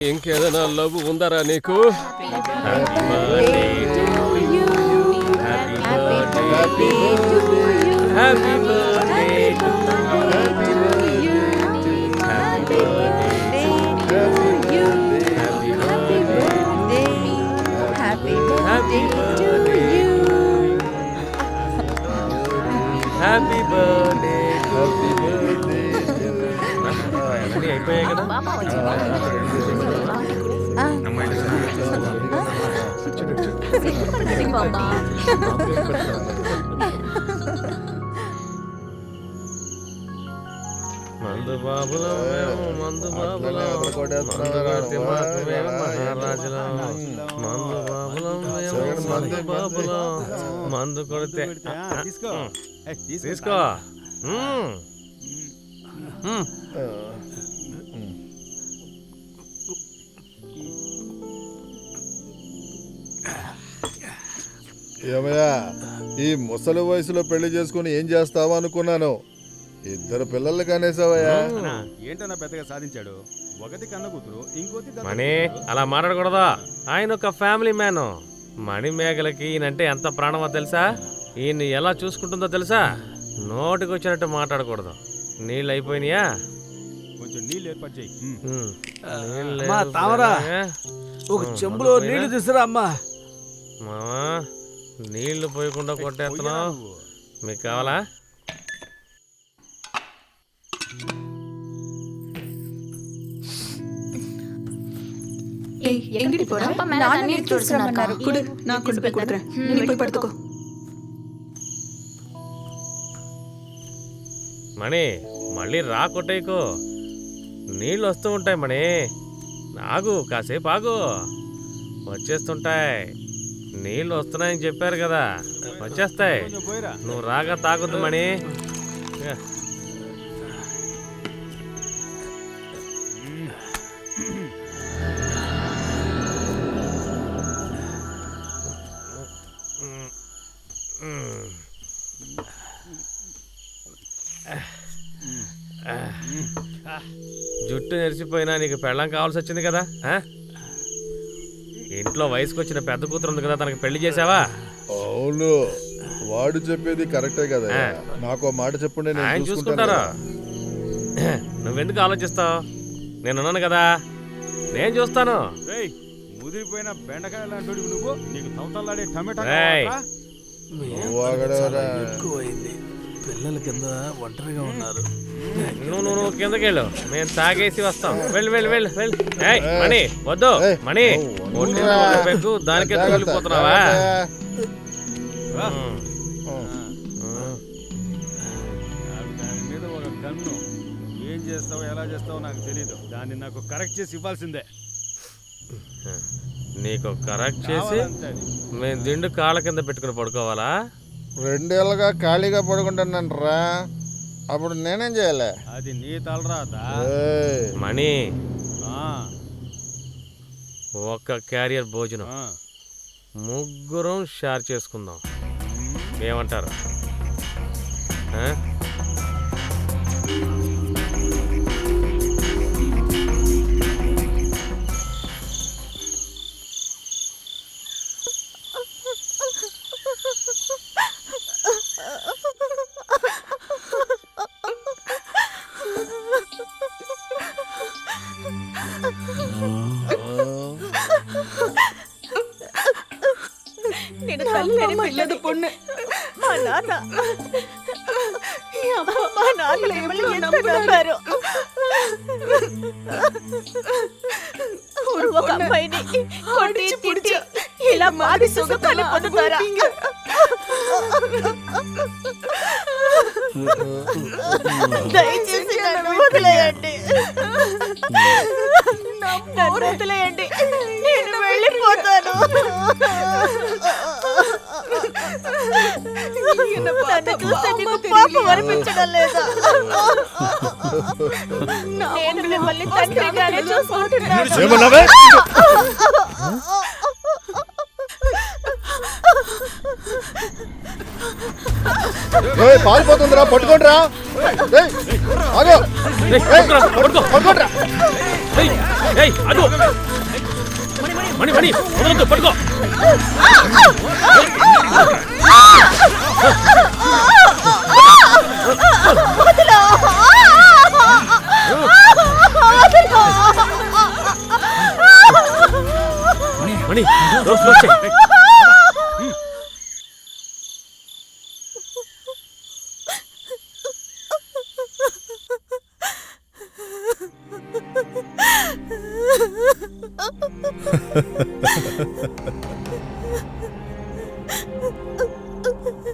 ఇంకేదైనా లవ్ ఉందరా నీకు? Happy birthday. అయిపోయాయి కదా. మందు బాబులం మేము మందు బాబులం. మందు కొడితే మాకు మేము మహారాజులం మందు బాబులం. మేము మందు బాబులం. మందు కొడితే తీసుకో తీసుకో. ఏమయ్యా ఈ ముసలి వయసులో పెళ్ళి చేసుకుని ఏం చేస్తావా అనుకున్నాను. ఇద్దరు పిల్లలు కానేసావయ్యా. ఏంటన్నా పెద్దగా సాధించాడు? ఒకటి కన్న కూతురు ఇంకోటి మణి. అలా మాట్లాడకూడదా ఆయన ఒక ఫ్యామిలీ మ్యాన్. మణి మేకలకి ఈయనంటే ఎంత ప్రాణమో తెలుసా? ఈయన్ని ఎలా చూసుకుంటుందో తెలుసా? నోటికి వచ్చినట్టు మాట్లాడకూడదు. నీళ్ళు అయిపోయినాయా? కొంచెం నీళ్ళు ఏర్పాటు చేయి. నీళ్ళు తామరా. ఒక చెంబులో నీళ్ళు పోయినా? తీసురా అమ్మా. మావా నీళ్ళు పోయకుండా కొట్టేస్తున్నావు నువ్వు. మీకు కావాలా? మణి మళ్ళీ రా కొట్టేయకు. నీళ్ళు వస్తూ ఉంటాయి మణి. ఆగు కాసేపు ఆగు. వచ్చేస్తుంటాయి. నీళ్ళు వస్తున్నాయని చెప్పారు కదా. వచ్చేస్తాయి. నువ్వు రాగా తాగొద్దు మణి. జుట్టు నెరిసిపోయినా నీకు పెళ్ళం కావాల్సి వచ్చింది కదా ఇంట్లో వయసుకు వచ్చిన పెద్ద కూతురు ఉంది కదా తనకి పెళ్ళి చేసావా అవును. వాడు చెప్పేది కరెక్టే కదా. నాకు మాట చెప్పండి ఆయన చూసుకుంటారా. నువ్వెందుకు ఆలోచిస్తావు? నేనున్నాను కదా. నేను చూస్తాను. ముదిరిపోయిన బెండకాయ లాంటి నువ్వు? నీకు తవతలాడే టమాటా. ఎక్కువైంది. పిల్లల కింద ఒంటరిగా ఉన్నారు. నువ్వు నువ్వు నువ్వు కిందకి వెళ్ళు. మేము తాగేసి వస్తాం. వెళ్ళు వెళ్ళు వెళ్ళు వెళ్ళు. ఏయ్, మణి వద్దు. మణి ఉండురా. మీద పెగ్గు దానికే దాని మీద ఒక కన్ను. ఏం చేస్తావో ఎలా చేస్తావో నాకు తెలియదు దాన్ని నాకు కరెక్ట్ చేసి ఇవ్వాల్సిందే. నీకు కరెక్ట్ చేసి. మేము దిండు కాళ్ళ కింద పెట్టుకుని పడుకోవాలా? రెండేళ్ళగా ఖాళీగా పడుకుంటాను రా అప్పుడు నేనేం చేయాలి? అది నీ తలరాత. మణి. ఆ, ఒక్క క్యారియర్ భోజనం. ఆ. ముగ్గురం షేర్ చేసుకుందాం. ఏమంటారు? ఆ? నేను తల్లి పిల్లది పొన్ను మా నాన్న ఈ అమ్మ మా నాన్న మిమ్మల్ని ఎంత నమ్మారు ఒక అమ్మాయిని కొట్టి తిట్టి ఇలా మాది సుఖాన్ని పొందుతారా నన్ను చూస్తే మీకు పాపం అనిపించడం లేదా నేను మిమ్మల్ని తండ్రిగానే చూసుకుంటున్నాను ఏమన్నావే ఏయ్, పారిపోతుందిరా పట్టుకోండిరా ఏయ్, ఆగు. ఏయ్, పట్టుకోరా, పట్టుకో. పట్టుకోండిరా ఏయ్, ఏయ్, అటు. మణి మణి వదలొద్దు పట్టుకో మణి డోర్ క్లోజ్ చేయి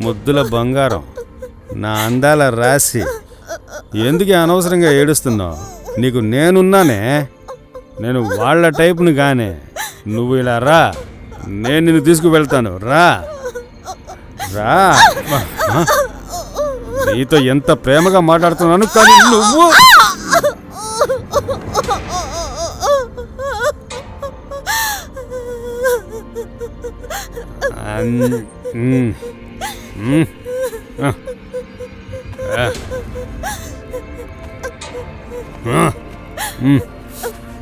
ముద్దుల బంగారం నా అందాల రాసి ఎందుకు అనవసరంగా ఏడుస్తున్నావు? నీకు నేనున్నానే? నేను వాళ్ళ టైపుని గానే నువ్వు ఇలా రా. నేను నిన్ను తీసుకువెళ్తాను. రా. రా. నీతో ఎంత ప్రేమగా మాట్లాడుతున్నాను కానీ నువ్వు Mm.